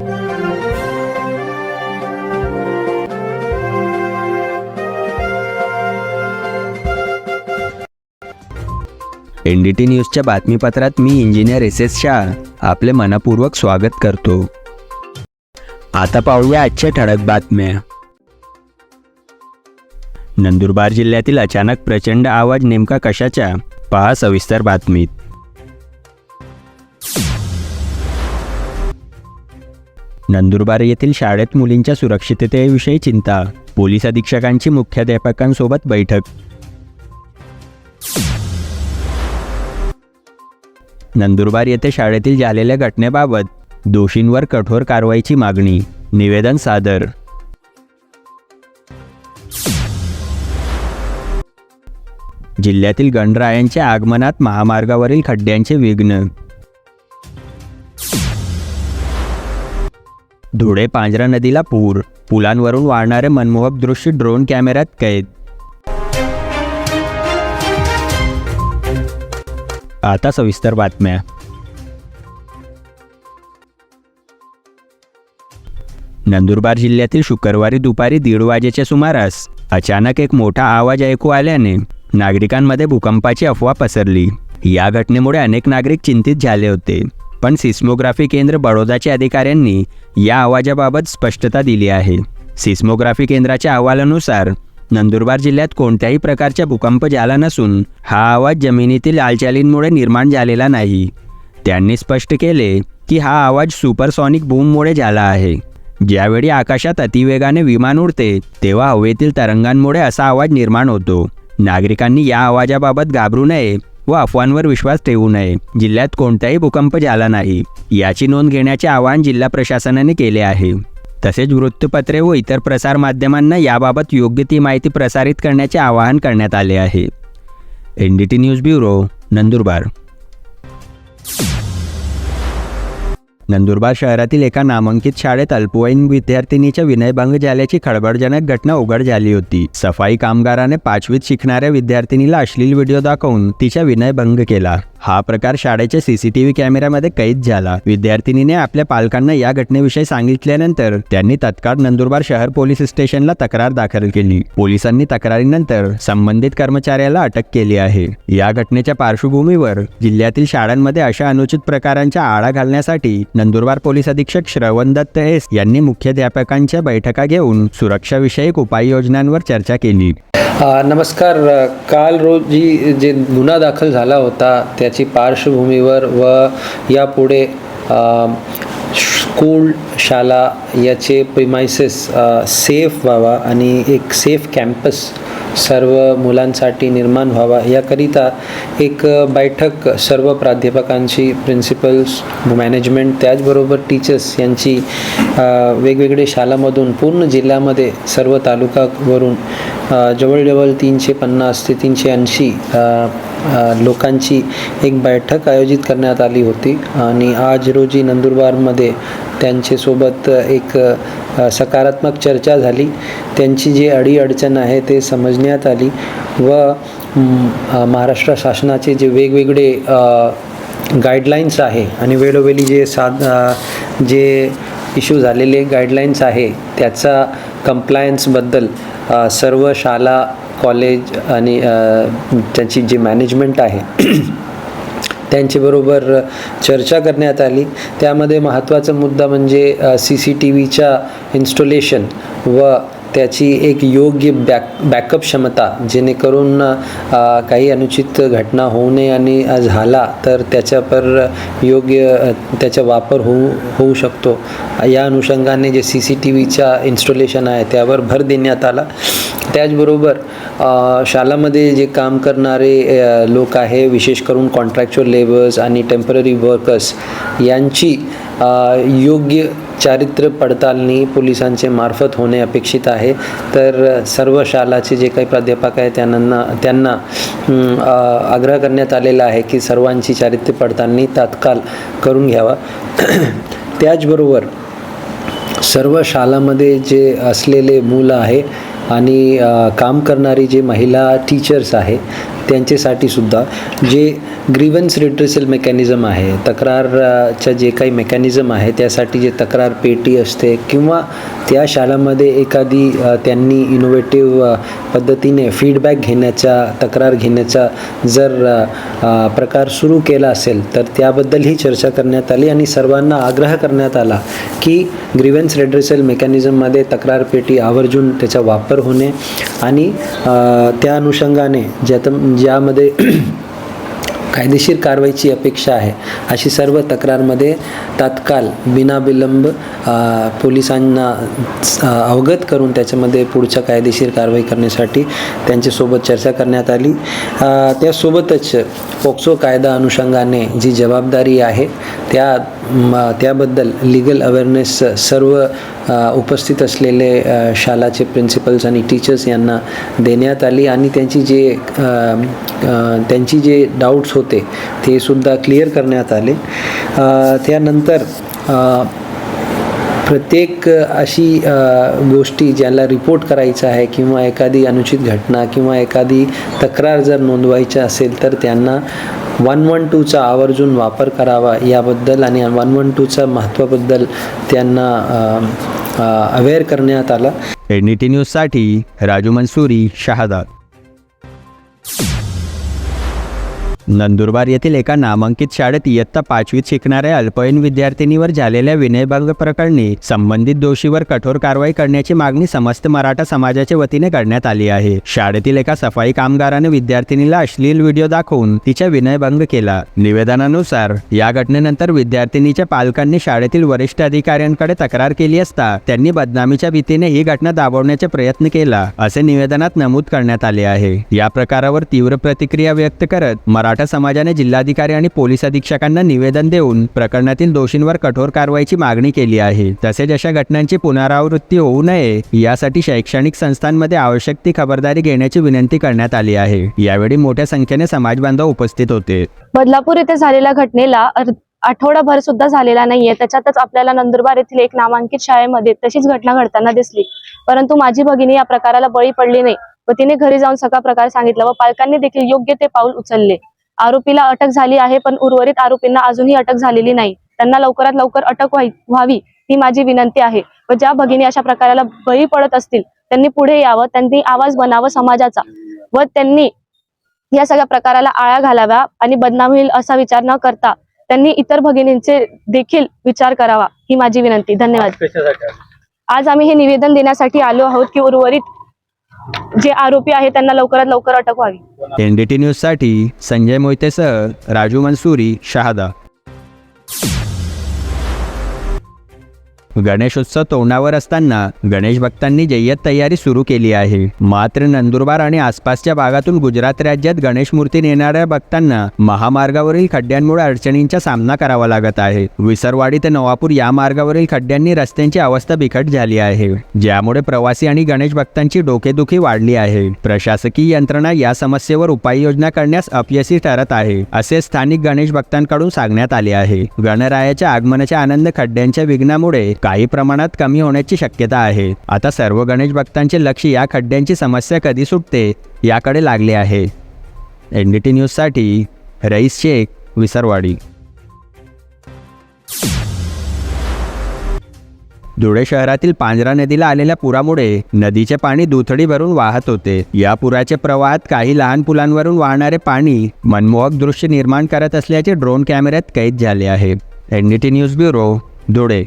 NDT न्यूजच्या बातमीपत्रात मी इंजिनियर एस एस शाह. आपले मनपूर्वक स्वागत करतो. आता पाहूया आजच्या ठळक बातम्या. नंदुरबार जिल्ह्यातील अचानक प्रचंड आवाज नेमका कशाच्या? पहा सविस्तर बातमीत. नंदुरबार येथील शाळेत मुलींच्या सुरक्षिततेविषयी चिंता. पोलीस अधीक्षकांची मुख्याध्यापकांसोबत बैठक. नंदुरबार येथे शाळेतील झालेल्या घटनेबाबत दोषींवर कठोर कारवाईची मागणी. निवेदन सादर. जिल्ह्यातील गणरायांच्या आगमनात महामार्गावरील खड्ड्यांचे विघ्न. धुळे पांजरा नदीला पूर. पुलांवरून वाढणारे मनमोहक दृश्य ड्रोन कॅमेऱ्यात कैद. आता सविस्तर बातम्या. नंदुरबार जिल्ह्यातील शुक्रवारी दुपारी दीड वाजेच्या सुमारास अचानक एक मोठा आवाज ऐकू आल्याने नागरिकांमध्ये भूकंपाची अफवा पसरली. या घटनेमुळे अनेक नागरिक चिंतित झाले होते. पण सिस्मोग्राफी केंद्र बडोदाच्या अधिकाऱ्यांनी या आवाजाबाबत स्पष्टता दिली आहे. सिस्मोग्राफी केंद्राच्या अहवालानुसार नंदुरबार जिल्ह्यात कोणत्याही प्रकारचा भूकंप झाला नसून हा आवाज जमिनीतील हालचालींमुळे निर्माण झालेला नाही. त्यांनी स्पष्ट केले की हा आवाज सुपरसॉनिक बूममुळे झाला आहे. ज्यावेळी आकाशात अतिवेगाने विमान उडते तेव्हा हवेतील तरंगांमुळे असा आवाज निर्माण होतो. नागरिकांनी या आवाजाबाबत घाबरू नये व अफवांवर विश्वास ठेवू नये. जिल्ह्यात कोणताही भूकंप झाला नाही. याची नोंद घेण्याचे आवाहन जिल्हा प्रशासनाने केले आहे. तसेच वृत्तपत्रे व इतर प्रसारमाध्यमांना याबाबत योग्य ती माहिती प्रसारित करण्याचे आवाहन करण्यात आले आहे. N D T news bureau Nandurbar. Nandurbar शहरातील एका नामांकित शाळेत अल्पवयीन विद्यार्थिनीच्या विनयभंग झाल्याची खळबळजनक घटना उघड झाली होती. सफाई कामगाराने पाचवीत शिकणाऱ्या विद्यार्थिनीला अश्लील व्हिडिओ दाखवून तिचा विनयभंग केला. हा प्रकार शाळेच्या सीसीटीव्ही कॅमेऱ्यामध्ये कैद झाला. विद्यार्थिनीने आपल्या पालकांना या घटनेविषयी सांगितल्यानंतर त्यांनी तत्काळ नंदुरबार शहर पोलीस स्टेशनला तक्रार दाखल केली. पोलिसांनी तक्रारीनंतर संबंधित कर्मचाऱ्याला अटक केली आहे. या घटनेच्या पार्श्वभूमीवर जिल्ह्यातील शाळांमध्ये अशा अनुचित प्रकारांचा आळा घालण्यासाठी नंदुरबार पोलीस अधीक्षक श्रवण दत्त एस यांनी मुख्याध्यापकांच्या बैठका घेऊन सुरक्षाविषयक उपाययोजनांवर चर्चा केली. नमस्कार. काल रोजी जे गुन्हा दाखल झाला होता त्याची पार्श्वभूमीवर व यापुढे स्कूल शाळा याचे प्रिमायसेस सेफ व्हावा आणि एक सेफ कॅम्पस सर्व मुलांसाठी निर्माण व्हावा याकरिता एक बैठक सर्व प्राध्यापकांची प्रिन्सिपल्स मॅनेजमेंट त्याचबरोबर टीचर्स यांची वेगवेगळे शालामधून पूर्ण जिल्ह्यामध्ये सर्व तालुकावरून जवळजवळ तीनशे पन्नास ते तीनशे ऐंशी लोकांची एक बैठक आयोजित करण्यात आली होती. आणि आज रोजी नंदुरबारमध्ये त्यांच्यासोबत एक सकारात्मक चर्चा झाली. त्यांची जी अडीअडचण आहे ते समजण्यात आली व महाराष्ट्र शासनाचे जे वेगवेगळे गाईडलाईन्स आहे आणि वेळोवेळी जे साध जे इश्यू झालेले गाईडलाईन्स आहे त्याचा कम्प्लायन्सबद्दल सर्व शाळा कॉलेज आणि त्यांची जी मॅनेजमेंट आहे त्यांच्याबरोबर चर्चा करण्यात आली. त्यामध्ये महत्त्वाचा मुद्दा म्हणजे सी सी टी व्हीच्या इन्स्टॉलेशन व त्याची एक योग्य बॅक बॅकअप क्षमता जेणेकरून काही अनुचित घटना होऊ नये आणि झाला तर त्याच्यापर योग्य त्याचा वापर होऊ होऊ शकतो. या अनुषंगाने जे सी सी टी व्हीच्या इन्स्टॉलेशन आहे त्यावर भर देण्यात आला. त्याचबरोबर शालामध्ये शाळामध्ये जे काम करणारे लोक आहे विशेष करून कॉन्ट्रॅक्च्युअल लेबर्स आणि टेंपररी वर्कर्स यांची योग्य चारित्र्य पडताळणी पोलिसांचे मार्फत होणे अपेक्षित आहे. तर सर्व शाळाचे जे काही प्राध्यापक आहे त्यांना त्यांना आग्रह करण्यात आलेला आहे की सर्वांची चारित्र्य पडताळणी तात्काळ करून घ्यावा. त्याचबरोबर सर्व शाळामध्ये जे असलेले मुलं आहे आणि काम करणारी जे महिला टीचर्स आहे त्यांच्यासाठी सुद्धा जे ग्रीवन्स रिट्रेसल मेकॅनिझम आहे तक्रारच्या जे काही मेकॅनिझम आहे त्यासाठी जे तक्रार पेटी असते किंवा त्या शाळांमध्ये एखादी त्यांनी इनोव्हेटिव्ह पद्धतीने फीडबॅक घेण्याचा तक्रार घेण्याचा जर प्रकार सुरू केला असेल तर त्याबद्दलही चर्चा करण्यात आली आणि सर्वांना आग्रह करण्यात आला की ग्रीवन्स रेड्रेसल मेकॅनिझममध्ये तक्रार पेटी आवर्जून त्याचा वापर होणे आणि त्या अनुषंगाने ज्यात ज्यामध्ये कायदेशीर कारवाईची अपेक्षा आहे. अशी सर्व तक्रारमध्ये तात्काळ बिनाविलंब पोलिसांना अवगत करून त्याच्यामध्ये पुढच्या कायदेशीर कारवाई करण्यासाठी त्यांच्यासोबत चर्चा करण्यात आली. त्यासोबतच पोक्सो कायदा अनुषंगाने जी जबाबदारी आहे त्या म, त्याबद्दल लिगल अवेअरनेस सर्व उपस्थित असलेले शालाचे शाळाचे प्रिन्सिपल्स आणि टीचर्स यांना देण्यात आली आणि त्यांची जे त्यांची जे डाऊट्स होते ते सुद्धा क्लिअर करण्यात आले. त्यानंतर प्रत्येक अशी गोष्टी ज्याला रिपोर्ट करायचं आहे किंवा एखादी अनुचित घटना किंवा एखादी तक्रार जर नोंदवायची असेल तर त्यांना वन वन टूचा आवर्जून वापर करावा याबद्दल आणि वन वन टूच्या महत्त्वाबद्दल त्यांना अवेअर करण्यात आला. एन डी टी न्यूजसाठी राजू मंसुरी शहादात नंदुरबार येथील एका नामांकित शाळेत इयत्ता पाचवीत शिकणाऱ्या अल्पवयीन विद्यार्थिनीवर झालेल्या विनयभंग प्रकरणी संबंधित दोषीवर कठोर कारवाई करण्याची मागणी समस्त मराठा समाजाच्या वतीने करण्यात आली आहे. शाळेतील एका सफाई कामगाराने विद्यार्थिनीला अश्लील व्हिडिओ दाखवून तिचा विनयभंग केला. निवेदनानुसार या घटनेनंतर विद्यार्थिनीच्या पालकांनी शाळेतील वरिष्ठ अधिकाऱ्यांकडे तक्रार केली असता त्यांनी बदनामीच्या भीतीने ही घटना दाबवण्याचा प्रयत्न केला असे निवेदनात नमूद करण्यात आले आहे. या प्रकारावर तीव्र प्रतिक्रिया व्यक्त करत मराठा समाजाने जिल्हाधिकारी आणि पोलीस अधीक्षकांना निवेदन देऊन प्रकरणातील दोषींवर कठोर कारवाईची मागणी केली आहे. तसेच अशा घटनांची पुनरावृत्ती होऊ नये यासाठी शैक्षणिक संस्थांमध्ये आवश्यक ती खबरदारी घेण्याची विनंती करण्यात आली आहे. यावेळी मोठ्या संख्येने समाज बांधव उपस्थित होते. बदलापूर येथे झालेल्या घटनेला आठवडाभर सुद्धा झालेला नाहीये. त्याच्यातच आपल्याला नंदुरबार येथील एक नामांकित शाळेमध्ये तशीच घटना घडताना दिसली. परंतु माझी भगिनी या प्रकाराला बळी पडली नाही. व तिने घरी जाऊन सगळा प्रकार सांगितला व पालकांनी देखील योग्य ते पाऊल उचलले. आरोपीला अटक झाली आहे पण उर्वरित आरोपींना अजूनही अटक झालेली नाही. त्यांना लवकरात लवकर अटक व्हावी ही माझी विनंती आहे. व ज्या भगिनी अशा प्रकाराला बळी पडत असतील त्यांनी पुढे यावं त्यांनी आवाज बनावं समाजाचा. व त्यांनी या सगळ्या प्रकाराला आळा घालाव्या आणि बदनाम होईल असा विचार न करता त्यांनी इतर भगिनींचे देखील विचार करावा ही माझी विनंती. धन्यवाद. आज आम्ही हे निवेदन देण्यासाठी आलो आहोत की उर्वरित जे आरोपी आहेत त्यांना लवकरात लवकर अटक व्हावी. एनडीटी न्यूजसाठी न्यूजसाठी संजय मोहितेसह राजू मनसुरी शहादा. गणेशोत्सव तोंडावर असताना गणेश भक्तांनी जय्यत तयारी सुरू केली आहे. मात्र नंदुरबार आणि आसपासच्या भागातून गुजरात राज्यात गणेश मूर्ती नेणाऱ्या भक्तांना महामार्गावरील खड्ड्यांमुळे अडचणींचा सामना करावा लागत आहे. विसरवाडी ते नवापूर या मार्गावरील खड्ड्यांनी रस्त्यांची अवस्था बिकट झाली आहे ज्यामुळे प्रवासी आणि गणेश भक्तांची डोकेदुखी वाढली आहे. प्रशासकीय यंत्रणा या समस्येवर उपाययोजना करण्यास अपयशी ठरत आहे असे स्थानिक गणेश भक्तांकडून सांगण्यात आले आहे. गणरायाच्या आगमनाच्या आनंद खड्ड्यांच्या विघ्नामुळे काही प्रमाणात कमी होण्याची शक्यता आहे. आता सर्व गणेश भक्तांचे लक्ष या खड्ड्यांची समस्या कधी सुटते याकडे लागले आहे. एन डी टी न्यूजसाठी रईस शेख विसरवाडी. धुळे शहरातील पांजरा नदीला आलेल्या पुरामुळे नदीचे पाणी दुथडी भरून वाहत होते. या पुराच्या प्रवाहात काही लहान पुलांवरून वाहणारे पाणी मनमोहक दृश्य निर्माण करत असल्याचे ड्रोन कॅमेऱ्यात कैद झाले आहे. NDT news bureau Dhule.